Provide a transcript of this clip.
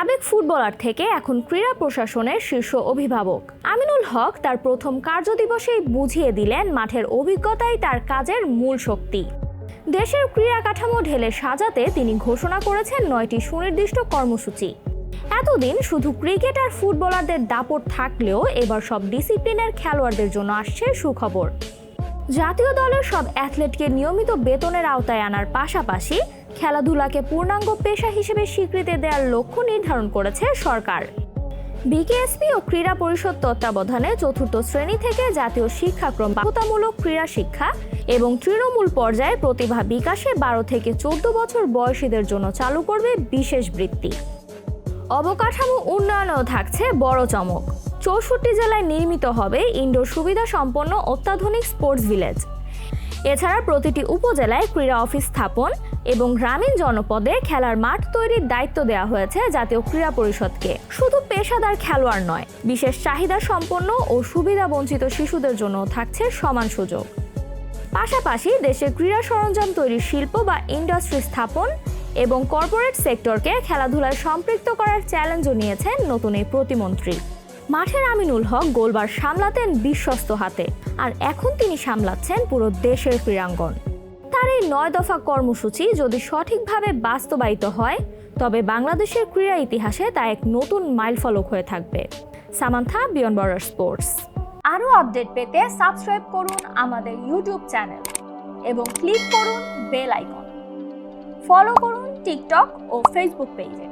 সাবেক ফুটবলার থেকে এখন ক্রীড়া প্রশাসনের শীর্ষ অভিভাবক। আমিনুল হক তার প্রথম কার্যদিবসেই বুঝিয়ে দিলেন মাঠের অভিজ্ঞতাই তার কাজের মূল শক্তি। দেশের ক্রীড়া কাঠামো ঢেলে সাজাতে তিনি ঘোষণা করেছেন নয়টি সুনির্দিষ্ট কর্মসূচি। এতদিন শুধু ক্রিকেট আর ফুটবলারদের দাপট থাকলেও এবার সব ডিসিপ্লিনের খেলোয়াড়দের জন্য আসছে সুখবর। জাতীয় দলের সব অ্যাথলেটকে নিয়মিত বেতনের আওতায় আনার পাশাপাশি খেলাধুলাকে পূর্ণাঙ্গ পেশা হিসেবে স্বীকৃতি দেওয়ার লক্ষ্য নির্ধারণ করেছে সরকার। বিকেএসপি ও ক্রীড়া পরিষদ তত্ত্বাবধানে চতুর্থ শ্রেণি থেকে জাতীয় শিক্ষাক্রম বাধ্যতামূলক ক্রীড়া শিক্ষা এবং তৃণমূল পর্যায়ে প্রতিভা বিকাশে বারো থেকে চোদ্দ বছর বয়সীদের জন্য চালু করবে বিশেষ বৃত্তি। অবকাঠামো উন্নয়নেও থাকছে বড় চমক। চৌষট্টি জেলায় নির্মিত হবে ইনডোর সুবিধা সম্পন্ন অত্যাধুনিক স্পোর্টস ভিলেজ। এছাড়া প্রতিটি উপজেলায় ক্রীড়া অফিস স্থাপন এবং গ্রামীণ জনপদে খেলার মাঠ তৈরির দায়িত্ব দেওয়া হয়েছে জাতীয় ক্রীড়া পরিষদকে। শুধু পেশাদার খেলোয়াড় নয়, বিশেষ চাহিদা সম্পন্ন ও সুবিধা বঞ্চিত শিশুদের জন্য থাকছে সমান সুযোগ। পাশাপাশি দেশে ক্রীড়া সরঞ্জাম তৈরির শিল্প বা ইন্ডাস্ট্রি স্থাপন এবং কর্পোরেট সেক্টরকে খেলাধুলায় সম্পৃক্ত করার চ্যালেঞ্জও নিয়েছেন নতুন এই প্রতিমন্ত্রী। মাঠের আমিনুল হক গোলবার সামলাতেন বিশ্বস্ত হাতে, আর এখন তিনি সামলাচ্ছেন পুরো দেশের ক্রীড়াঙ্গন। তার এই নয় দফা কর্মসূচি যদি সঠিকভাবে বাস্তবায়িত হয়, তবে বাংলাদেশের ক্রীড়া ইতিহাসে তা এক নতুন মাইলফলক হয়ে থাকবে। Samantha, beyond border sports. আরও আপডেট পেতে সাবস্ক্রাইব করুন আমাদের ইউটিউব চ্যানেল এবং ক্লিক করুন বেল আইকন। ফলো করুন টিকটক ও ফেসবুক পেজে।